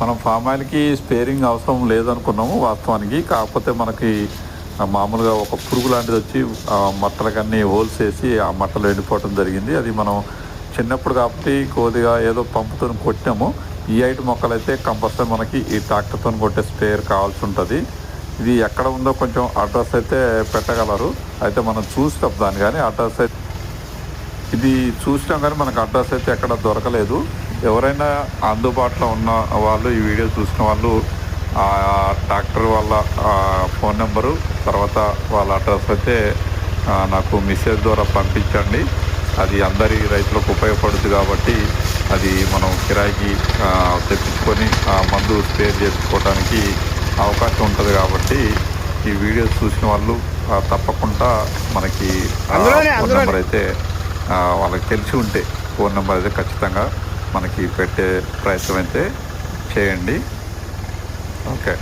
మనం form ఆయిల్కి sparing అవసరం లేదనుకున్నాము వాస్తవానికి. కాకపోతే మనకి మామూలుగా ఒక పురుగు లాంటిది వచ్చి ఆ మట్టలకన్నీ హోల్స్ వేసి ఆ మట్టలు ఎండిపోవడం జరిగింది. అది మనం చిన్నప్పుడు కాబట్టి కొద్దిగా ఏదో పంపుతో కొట్టాము. ఈ ఐటు మొక్కలు అయితే కంపల్సరీ మనకి ఈ ట్రాక్టర్తో కొట్టే స్పేర్ కావాల్సి ఉంటుంది. ఇది ఎక్కడ ఉందో కొంచెం అడ్రస్ అయితే పెట్టగలరు. అయితే మనం చూస్తాం దాన్ని కానీ అడ్రస్ అయితే ఇది చూసినాం కానీ మనకు అడ్రస్ అయితే ఎక్కడ దొరకలేదు. ఎవరైనా అందుబాటులో ఉన్న వాళ్ళు ఈ వీడియో చూసిన వాళ్ళు ఆ డాక్టర్ వాళ్ళ ఫోన్ నెంబరు తర్వాత వాళ్ళ అడ్రస్ అయితే నాకు మెసేజ్ ద్వారా పంపించండి అది అందరి రైతులకు ఉపయోగపడుతుంది కాబట్టి అది మనం కిరాయికి తెప్పించుకొని ఆ మందు స్పేర్ చేసుకోవడానికి అవకాశం ఉంటుంది కాబట్టి ఈ వీడియో చూసిన వాళ్ళు తప్పకుండా మనకి ఫోన్. నెంబర్ అయితే వాళ్ళకి తెలిసి ఉంటే ఫోన్ నెంబర్ అయితే ఖచ్చితంగా మనకి పెట్టే ప్రయత్నం అయితే చేయండి. ఓకే.